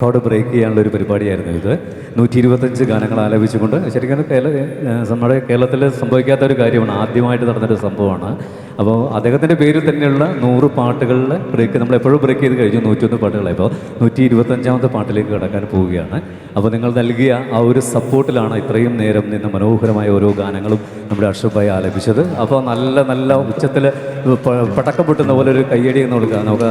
Record break ചെയ്യാനുള്ള ഒരു പരിപാടിയായിരുന്നു ഇത്. നൂറ്റി ഇരുപത്തഞ്ച് ഗാനങ്ങൾ ആലപിച്ചുകൊണ്ട് ശരിക്കും കേരള നമ്മുടെ കേരളത്തിൽ സംഭവിക്കാത്ത ഒരു കാര്യമാണ്. ആദ്യമായിട്ട് നടന്നൊരു സംഭവമാണ്. അപ്പോൾ അദ്ദേഹത്തിന്റെ പേരിൽ തന്നെയുള്ള നൂറ് പാട്ടുകളിൽ ബ്രേക്ക് നമ്മൾ എപ്പോഴും ബ്രേക്ക് ചെയ്ത് കഴിഞ്ഞു. നൂറ്റൊന്ന് പാട്ടുകളായി. ഇപ്പോൾ നൂറ്റി ഇരുപത്തഞ്ചാമത്തെ പാട്ടിലേക്ക് കടക്കാൻ പോവുകയാണ്. അപ്പോൾ നിങ്ങൾ നൽകിയ ആ ഒരു സപ്പോർട്ടിലാണ് ഇത്രയും നേരം നിന്ന് മനോഹരമായ ഓരോ ഗാനങ്ങളും നമ്മുടെ അഷ്റഫ് ഭായി ആലപിച്ചത്. അപ്പോൾ നല്ല നല്ല ഉച്ചത്തിൽ പടക്കം പൊട്ടുന്ന പോലെ ഒരു കയ്യടി എന്ന് കൊടുക്കുക നമുക്ക്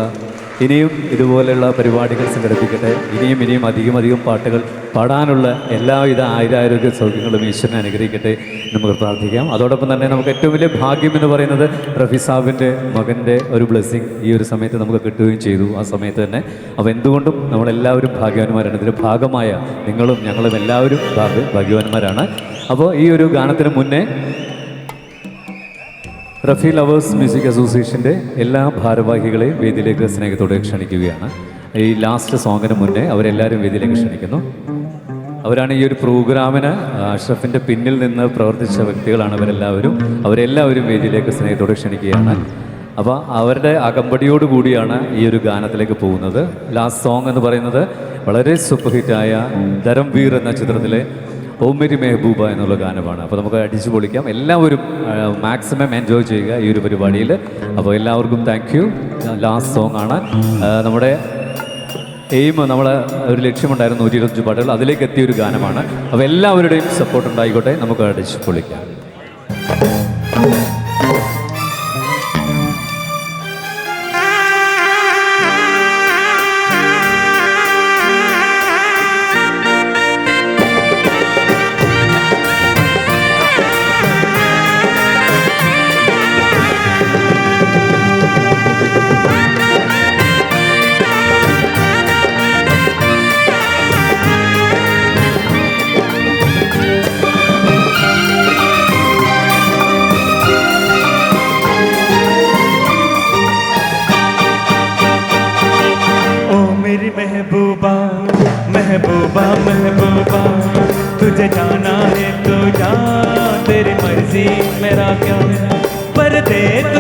ഇനിയും ഇതുപോലെയുള്ള പരിപാടികൾ സംഘടിപ്പിക്കട്ടെ. ഇനിയും ഇനിയും അധികം അധികം പാട്ടുകൾ പാടാനുള്ള എല്ലാവിധ ആയിരാരോഗ്യ സൗഖ്യങ്ങളും ഈശ്വരനെ അനുഗ്രഹിക്കട്ടെ നമുക്ക് പ്രാർത്ഥിക്കാം. അതോടൊപ്പം തന്നെ നമുക്ക് ഏറ്റവും വലിയ ഭാഗ്യം എന്ന് പറയുന്നത് റഫി സാബിന്റെ മകന്റെ ഒരു ബ്ലെസ്സിങ് ഈ ഒരു സമയത്ത് നമുക്ക് കിട്ടുകയും ചെയ്തു. ആ സമയത്ത് തന്നെ അപ്പോൾ എന്തുകൊണ്ടും നമ്മളെല്ലാവരും ഭാഗ്യവാന്മാരാണ്. ഇതിന്റെ ഭാഗമായ നിങ്ങളും ഞങ്ങളും എല്ലാവരും ഭാഗ്യ ഭാഗ്യവാന്മാരാണ്. അപ്പോൾ ഈ ഒരു ഗാനത്തിന് മുന്നേ റഫി ലവേഴ്സ് മ്യൂസിക് അസോസിയേഷന്റെ എല്ലാ ഭാരവാഹികളെയും വേദിയിലേക്ക് സ്നേഹത്തോടെ ക്ഷണിക്കുകയാണ്. ഈ ലാസ്റ്റ് സോങ്ങിന് മുന്നേ അവരെല്ലാവരും വേദിയിലേക്ക് ക്ഷണിക്കുന്നു. അവരാണ് ഈ ഒരു പ്രോഗ്രാമിന് അഷ്റഫിന്റെ പിന്നിൽ നിന്ന് പ്രവർത്തിച്ച വ്യക്തികളാണ് അവരെല്ലാവരും. അവരെല്ലാവരും വേദിയിലേക്ക് സ്നേഹത്തോടെ ക്ഷണിക്കുകയാണ്. അപ്പോൾ അവരുടെ അകമ്പടിയോട് കൂടിയാണ് ഈ ഒരു ഗാനത്തിലേക്ക് പോകുന്നത്. ലാസ്റ്റ് സോങ് എന്ന് പറയുന്നത് വളരെ സൂപ്പർ ഹിറ്റായ ധരംവീർ എന്ന ചിത്രത്തിലെ ഓമരി മെഹബൂബ എന്നുള്ള ഗാനമാണ്. അപ്പോൾ നമുക്ക് അടിച്ചു പൊളിക്കാം. എല്ലാവരും മാക്സിമം എൻജോയ് ചെയ്യുക ഈ ഒരു പരിപാടിയിൽ. അപ്പോൾ എല്ലാവർക്കും താങ്ക് യു ലാസ്റ്റ് സോങ് ആണ്. നമ്മുടെ എയിം നമ്മൾ ഒരു ലക്ഷ്യമുണ്ടായിരുന്നു നൂറ്റി ഇരുപത്തഞ്ച് പാട്ടുകൾ അതിലേക്ക് എത്തിയ ഒരു ഗാനമാണ്. അപ്പോൾ എല്ലാവരുടെയും സപ്പോർട്ട് ഉണ്ടായിക്കോട്ടെ. നമുക്ക് അടിച്ചു പൊളിക്കാം. नसीब मेरा क्या पर दे तो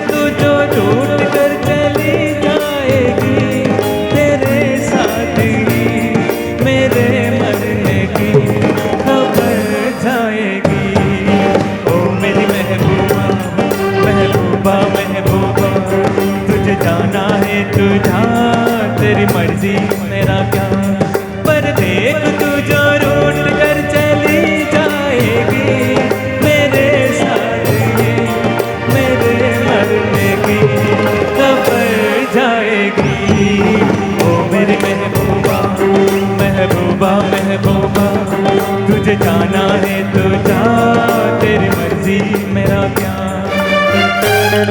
जो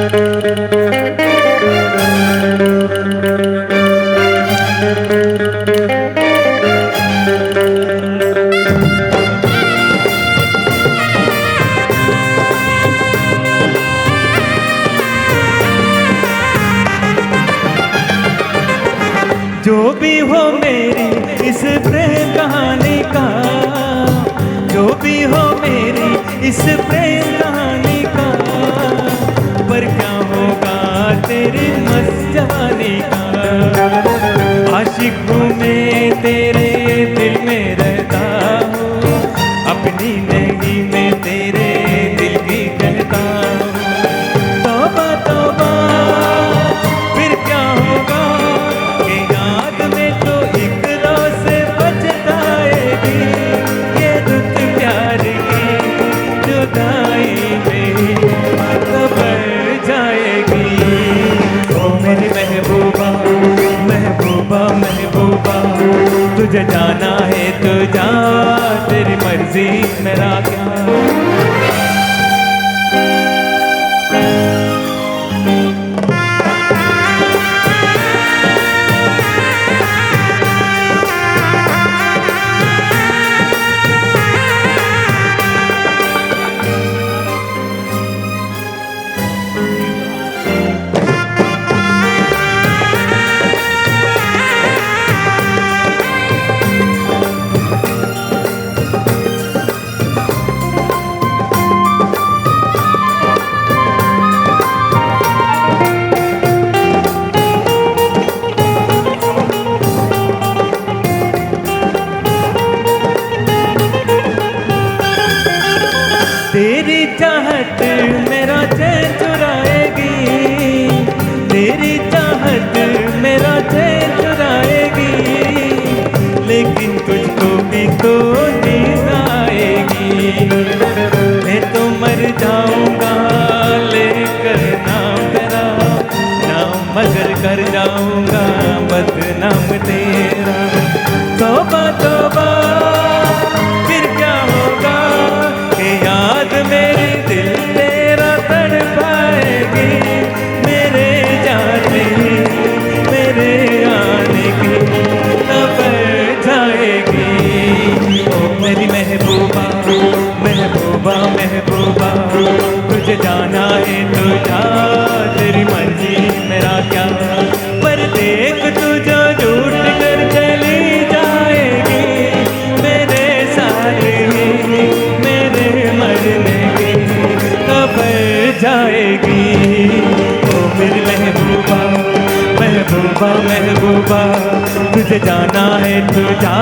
भी हो मेरी इस प्रेम कहानी का, जो भी हो मेरी इस प्रेम कहानी तुझे जाना है तो जा तेरी मर्ज़ी मेरा क्या? तुझे जाना है तू जा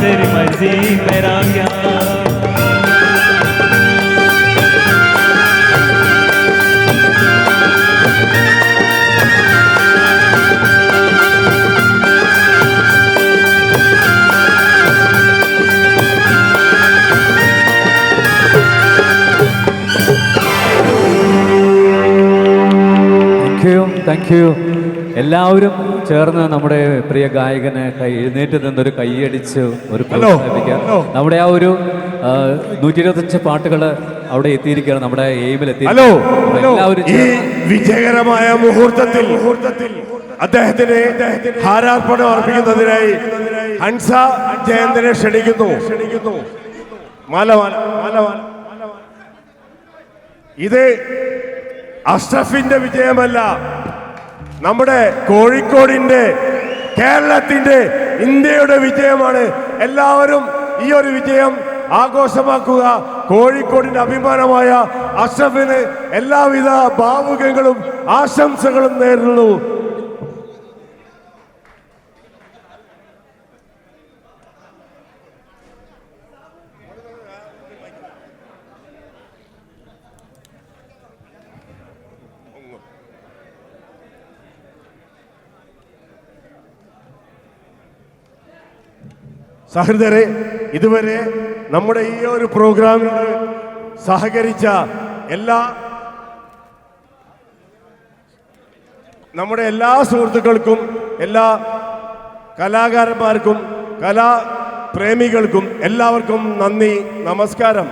तेरी मर्जी मेरा क्या താങ്ക് യു താങ്ക് യു എല്ലാവരും ചേർന്ന് നമ്മുടെ പ്രിയ ഗായകനെ കൈ എഴുന്നേറ്റ് നിന്നൊരു കൈയടിച്ച് ഒരു പ്രോത്സാഹിപ്പിക്കുക നമ്മുടെ ആ ഒരു നൂറ്റി ഇരുപത്തഞ്ച് പാട്ടുകൾ അവിടെ എത്തിയിരിക്കുകയാണ്. നമ്മുടെ എയിമിൽ എത്തി എല്ലാവരും വിജയകരമായ മുഹൂർത്തത്തിൽ അദ്ദേഹത്തിന് ഹാരാർപ്പണം അർപ്പിക്കുന്നതിനായി ഹൻസ ജയന്തനെ ക്ഷണിക്കുന്നു. ക്ഷണിക്കുന്നു. ഇത് അഷ്റഫിന്റെ വിജയമല്ല. നമ്മുടെ കോഴിക്കോടിന്റെ കേരളത്തിന്റെ ഇന്ത്യയുടെ വിജയമാണ്. എല്ലാവരും ഈ ഒരു വിജയം ആഘോഷമാക്കുക. കോഴിക്കോടിന്റെ അഭിമാനമായ അഷഫിന് എല്ലാവിധ ഭാവുകങ്ങളും ആശംസകളും നേരുന്നു. സഹൃദരെ ഇതുവരെ നമ്മുടെ ഈ ഒരു പ്രോഗ്രാമിനോട് സഹകരിച്ച എല്ലാ നമ്മുടെ എല്ലാ സുഹൃത്തുക്കൾക്കും എല്ലാ കലാകാരന്മാർക്കും കലാപ്രേമികൾക്കും എല്ലാവർക്കും നന്ദി നമസ്കാരം.